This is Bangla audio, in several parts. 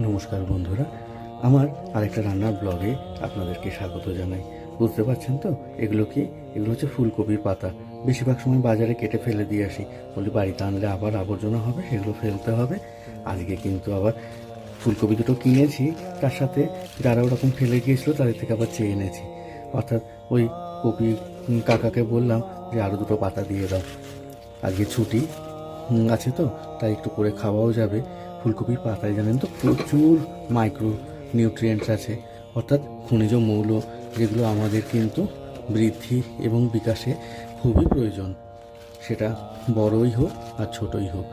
নমস্কার বন্ধুরা। আমার আরেকটা রান্নার ব্লগে আপনাদেরকে স্বাগত জানাই। বুঝতে পারছেন তো? এগুলো কি? এগুলো হচ্ছে ফুলকপির পাতা। বেশিরভাগ সময় বাজারে কেটে ফেলে দিয়ে আসি। বলি, বাড়িতে আনলে আবার আবর্জনা হবে, সেগুলো ফেলতে হবে। আজকে কিন্তু আবার ফুলকপি দুটো কিনেছি। তার সাথে যারা ওরকম ফেলে গিয়েছিল, তাদের থেকে আবার চেয়ে এনেছি। অর্থাৎ ওই কপি কাকাকে বললাম যে আরও দুটো পাতা দিয়ে দাও। আজকে ছুটি আছে তো? তাই একটু করে খাওয়াও যাবে। ফুলকপির পাতায় জানেন তো, প্রচুর মাইক্রো নিউট্রিয়েন্টস আছে। অর্থাৎ খনিজ মৌল যেগুলো আমাদের কিন্তু বৃদ্ধি এবং বিকাশে খুবই প্রয়োজন। সেটা বড়ই হোক আর ছোটই হোক।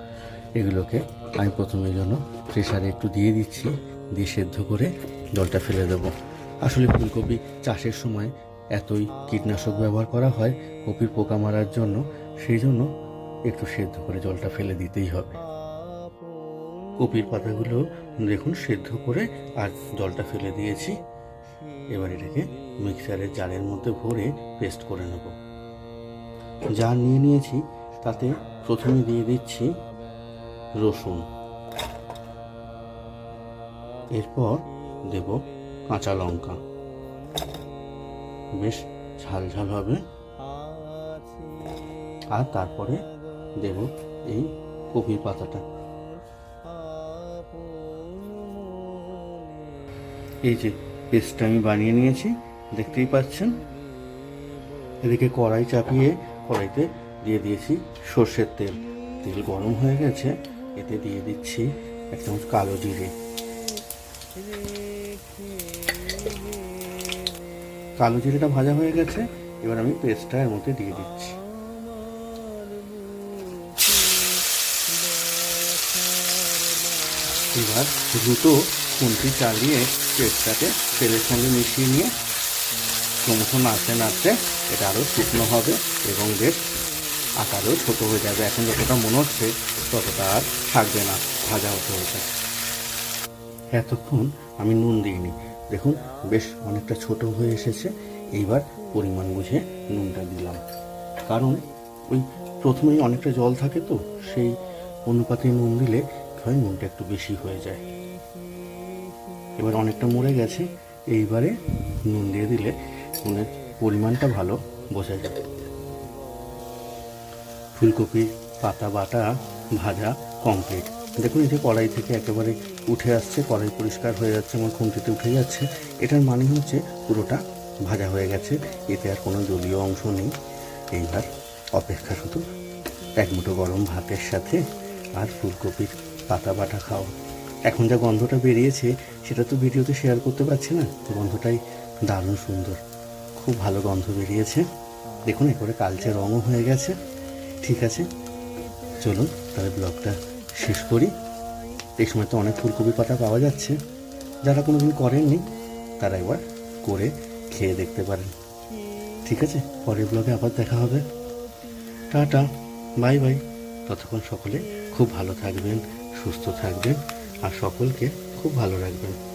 এগুলোকে আমি প্রথমে জন্য প্রেশারে একটু দিয়ে দিচ্ছি, দিয়ে সেদ্ধ করে জলটা ফেলে দেবো। আসলে ফুলকপি চাষের সময় এতই কীটনাশক ব্যবহার করা হয়, কপির পোকা মারার জন্য, সেই জন্য একটু সেদ্ধ করে জলটা ফেলে দিতেই হবে। কপির পাতাগুলো দেখুন সেদ্ধ করে আর জলটা ফেলে দিয়েছি। এবার এটাকে মিক্সারের জারের মধ্যে ভরে পেস্ট করে নেব। যা নিয়ে নিয়েছি, তাতে প্রথমে দিয়ে দিচ্ছি রসুন। এরপর দেব কাঁচা লঙ্কা। বেশ ঝাল ঝাল হবে। আর তারপরে দেব এই কপির পাতাটা। এই যে পেস্টটা আমি বানিয়ে নিয়েছি, দেখতেই পাচ্ছেন? এদিকে কড়াই চাপিয়ে কড়াইতে দিয়ে দিয়েছি সর্ষের তেল। তেল গরম হয়ে গেছে, এতে দিয়ে দিচ্ছি এক চামচ কালো জিরে। কালো জিরেটা ভাজা হয়ে গেছে, এবার আমি পেস্টটা এর মধ্যে দিয়ে দিচ্ছি। এবার দ্রুত খুন্তি চালিয়ে পেস্টটাকে তেলের সঙ্গে মিশিয়ে নিয়ে ক্রমশ নাড়তে নাড়তে এটা আরও শুকনো হবে এবং বেশ আকারেও ছোট হয়ে যাবে। এখন যতটা মনে হচ্ছে ততটা আর থাকবে না, ভাজা হতে হতে এতক্ষণ আমি নুন দিইনি। দেখুন, বেশ অনেকটা ছোট হয়ে এসেছে। এইবার পরিমাণ বুঝে নুনটা দিলাম। কারণ ওই প্রথমেই অনেকটা জল থাকে তো, সেই অনুপাতে নুন দিলে হয় নুনটা একটু বেশি হয়ে যায়। এবার অনেকটা মরে গেছে, এইবারে নুন দিয়ে দিলে নুনের পরিমাণটা ভালো বোঝা যায় ফুলকপির পাতা, বাটা, ভাজা কমপ্লিট দেখুন, এই যে কড়াই থেকে একেবারে উঠে আসছে, কড়াই পরিষ্কার হয়ে যাচ্ছে, আমার খুন্তিতে উঠে যাচ্ছে। এটার মানে হচ্ছে পুরোটা ভাজা হয়ে গেছে, এতে আর কোনো জলীয় অংশ নেই। এইবার অপেক্ষা শুধু এক মুঠো গরম ভাতের সাথে আর ফুলকপির পাতা বাটা খাও। এখন যা গন্ধটা বেরিয়েছে, সেটা তো ভিডিওতে শেয়ার করতে পারছি না। গন্ধটাই দারুণ সুন্দর। খুব ভালো গন্ধ বেরিয়েছে। দেখুন এরপরে কালচে রঙও হয়ে গেছে। ঠিক আছে, চলুন তাহলে ব্লগটা শেষ করি। এই সময় তো অনেক ফুলকপি পাতা পাওয়া যাচ্ছে। যারা কোনোদিন করেননি, তারা একবার করে খেয়ে দেখতে পারেন। ঠিক আছে, পরের ব্লগে আবার দেখা হবে। Tata, bye bye. ততক্ষণ সকলে খুব ভালো থাকবেন। সুস্থ থাকবেন আর সকলকে খুব ভালো রাখবেন।